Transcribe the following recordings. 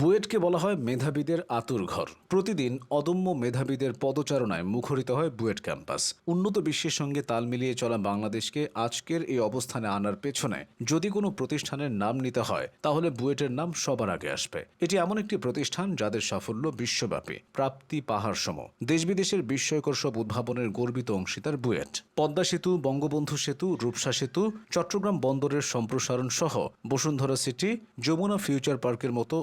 বুয়েটকে বলা হয় মেধাবীদের আতুর ঘর। প্রতিদিন অদম্য মেধাবীদের পদচারণায় মুখরিত হয় বুয়েট ক্যাম্পাস। উন্নত বিশ্বের সঙ্গে তাল মিলিয়ে চলা বাংলাদেশকে আজকের এই অবস্থানে আনার পেছনে যদি কোনো প্রতিষ্ঠানের নাম নিতে হয়, তাহলে বুয়েটের নাম সবার আগে আসবে। এটি এমন একটি প্রতিষ্ঠান যাদের সাফল্য বিশ্বব্যাপী, প্রাপ্তি পাহাড় সম দেশ বিদেশের বিস্ময়কর সব উদ্ভাবনের গর্বিত অংশীদার বুয়েট। পদ্মা সেতু, বঙ্গবন্ধু সেতু, রূপসা সেতু, চট্টগ্রাম বন্দরের সম্প্রসারণ সহ বসুন্ধরা সিটি, যমুনা ফিউচার পার্কের মতো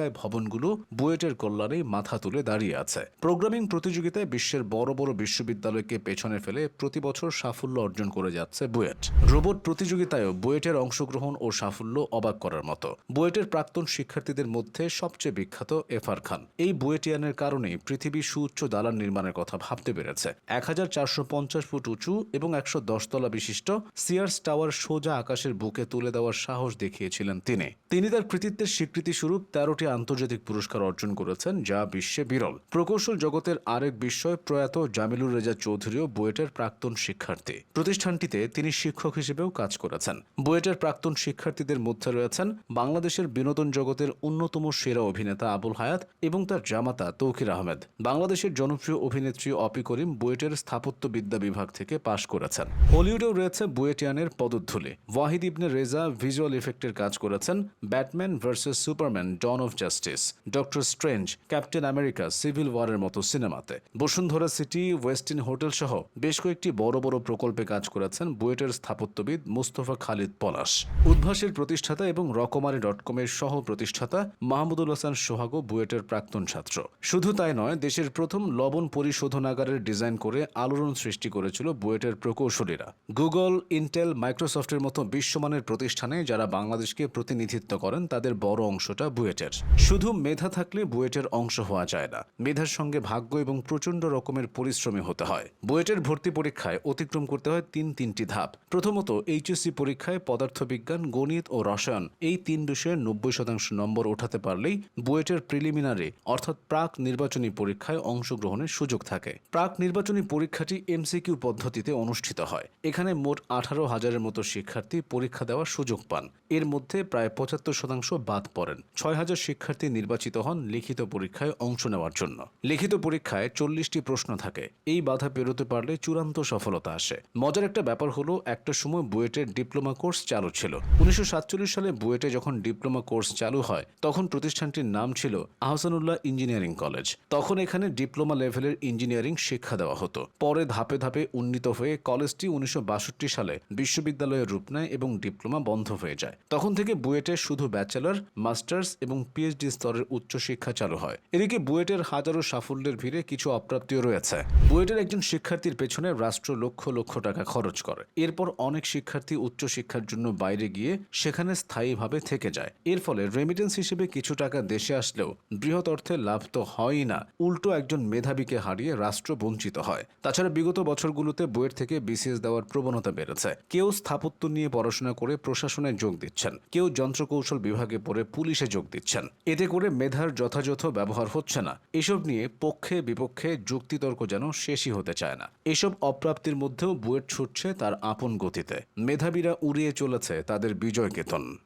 অতিকায় ভবনগুলো বুয়েটের কল্যাণে মাথা তুলে দাঁড়িয়ে আছে। প্রোগ্রামিং প্রতিযোগিতায় বিশ্বের বড় বড় বিশ্ববিদ্যালয়কে পেছনে ফেলে প্রতি বছর সাফল্য অর্জন করে যাচ্ছে বুয়েট। রোবট প্রতিযোগিতায়ও বুয়েটের অংশগ্রহণ ও সাফল্য অবাক করার মতো। বুয়েটের প্রাক্তন শিক্ষার্থীদের মধ্যে সবচেয়ে বিখ্যাত এফার খান। এই বুয়েটিয়ানের কারণেই পৃথিবী সুউচ্চ দালান নির্মাণের কথা ভাবতে পেরেছে। এক হাজার চারশো পঞ্চাশ ফুট উঁচু এবং একশো দশ তলা বিশিষ্ট সিয়ার্স টাওয়ার সোজা আকাশের বুকে তুলে দেওয়ার সাহস দেখিয়েছিলেন তিনি। তিনি তার কৃতিত্বের স্বীকৃতি স্বরূপ তেরোটি আন্তর্জাতিক পুরস্কার অর্জন করেছেন, যা বিশ্বে বিরল। প্রকৌশল জগতের আরেক বিস্ময়, প্রয়াত জামিলুর রেজা চৌধুরীও বুয়েটের প্রাক্তন শিক্ষার্থী। প্রতিষ্ঠানটিতে তিনি শিক্ষক হিসেবেও কাজ করেছেন। বুয়েটের প্রাক্তন শিক্ষার্থীদের মধ্যে রয়েছেন বাংলাদেশের বিনোদন জগতের অন্যতম সেরা অভিনেতা আবুল হায়াত এবং তার জামাতা তৌকির আহমেদ। বাংলাদেশের জনপ্রিয় অভিনেত্রী অপি করিম বুয়েটের স্থাপত্যবিদ্যা বিভাগ থেকে পাশ করেছেন। হলিউডেও রয়েছে বুয়েটিয়ানের পদধূলি। ওয়াহিদ ইবনে রেজা ভিজুয়াল ইফেক্টের কাজ করেছেন। Batman versus Superman Dawn of Justice Doctor Strange Captain America Civil ওয়ারের মতো সিনেমাতে। বসুন্ধরা সিটি ওয়েস্টিন হোটেল সহ বেশ কয়েকটি বড় বড় প্রকল্পে কাজ করেছেন বুয়েটের স্থাপত্যবিদ মুস্তফা খালিদ পলাশ। উদ্ভাসের প্রতিষ্ঠাতা এবং রকমারি ডট কমের সহ প্রতিষ্ঠাতা মাহমুদুল হাসান সোহাগো বুয়েটের প্রাক্তন ছাত্র। শুধু তাই নয়, দেশের প্রথম লবণ পরিশোধনাগারের ডিজাইন করে আলোড়ন সৃষ্টি করেছিল বুয়েটের প্রকৌশলীরা। গুগল, ইন্টেল, মাইক্রোসফটের মতো বিশ্বমানের প্রতিষ্ঠানে যারা বাংলাদেশকে প্রতিনিধিত্ব করেন, তাদের বড় অংশটা বুয়েটের। শুধু মেধা থাকলে বুয়েটের অংশ হওয়া যায় না। মেধার সঙ্গে ভাগ্য এবং প্রচণ্ড রকমের পরিশ্রমী হতে হয়। বুয়েটের ভর্তি পরীক্ষায় অতিক্রম করতে হয় তিন তিনটি ধাপ। প্রথমত, এইচএসসি পরীক্ষায় পদার্থবিজ্ঞান, গণিত ও রসায়ন এই তিন বিষয়ে নব্বই শতাংশ নম্বর ওঠাতে পারলেই বুয়েটের প্রিলিমিনারি, অর্থাৎ প্রাক নির্বাচনী পরীক্ষায় অংশগ্রহণের সুযোগ থাকে। প্রাক নির্বাচনী পরীক্ষাটি এমসিকিউ পদ্ধতিতে অনুষ্ঠিত হয়। এখানে মোট আঠারো হাজারের মতো শিক্ষার্থী পরীক্ষা দেওয়ার সুযোগ পান। এর মধ্যে প্রায় পঁচাত্তর শতাংশ বাদ পড়েন। ছয় হাজার শিক্ষার্থী নির্বাচিত হন লিখিত পরীক্ষায় অংশ নেওয়ার জন্য। লিখিত পরীক্ষায় চল্লিশটি প্রশ্ন থাকে। এই বাধা পেরোতে পারলে চূড়ান্ত সফলতা আসে। মজার একটা ব্যাপার হলো, একটা সময় বুয়েটের ডিপ্লোমা কোর্স চালু ছিল। উনিশশো সাতচল্লিশ সালে বুয়েটে যখন ডিপ্লোমা কোর্স চালু হয়, তখন প্রতিষ্ঠানটির নাম ছিল আহসানুল্লাহ ইঞ্জিনিয়ারিং কলেজ। তখন এখানে ডিপ্লোমা লেভেলের ইঞ্জিনিয়ারিং শিক্ষা দেওয়া হতো। পরে ধাপে ধাপে উন্নীত হয়ে কলেজটি উনিশশো বাষট্টি সালে বিশ্ববিদ্যালয়ের রূপ নেয় এবং ডিপ্লোমা বন্ধ হয়ে যায়। তখন থেকে বুয়েটে শুধু ব্যাচেলর, মাস্টার্স এবং পিএইচডি স্তরের উচ্চশিক্ষা চালু হয়। এদিকে বুয়েটের হাজারো সাফল্যের ভিড়ে কিছু অপ্রাপ্তিও রয়েছে। বুয়েটের একজন শিক্ষার্থীর পেছনে রাষ্ট্র লক্ষ লক্ষ টাকা খরচ করে। এরপর অনেক শিক্ষার্থী উচ্চশিক্ষার জন্য বাইরে গিয়ে সেখানে স্থায়ীভাবে থেকে যায়। এর ফলে রেমিটেন্স হিসেবে কিছু টাকা দেশে আসলেও বৃহৎ অর্থে লাভ তো হয়ই না। উল্টো একজন মেধাবীকে হারিয়ে রাষ্ট্র বঞ্চিত হয়। তাছাড়া বিগত বছরগুলোতে বুয়েট থেকে বিসিএস দেওয়ার প্রবণতা বেড়েছে। কেউ স্থাপত্য নিয়ে পড়াশোনা করে প্রশাসনে যোগ দিচ্ছেন। কেউ যন্ত্রকৌশল বিভাগে পড়ে পুলিশে যোগ দিচ্ছেন। এতে করে মেধার যথাযথ ব্যবহার হচ্ছে না। এসব নিয়ে পক্ষে বিপক্ষে যুক্তিতর্ক যেন শেষই হতে চায় না। এসব অপ্রাপ্তির মধ্যেও বুয়েট ছুটছে তার আপন গতিতে। মেধাবীরা উড়িয়ে চলেছে তাদের বিজয় কেতন।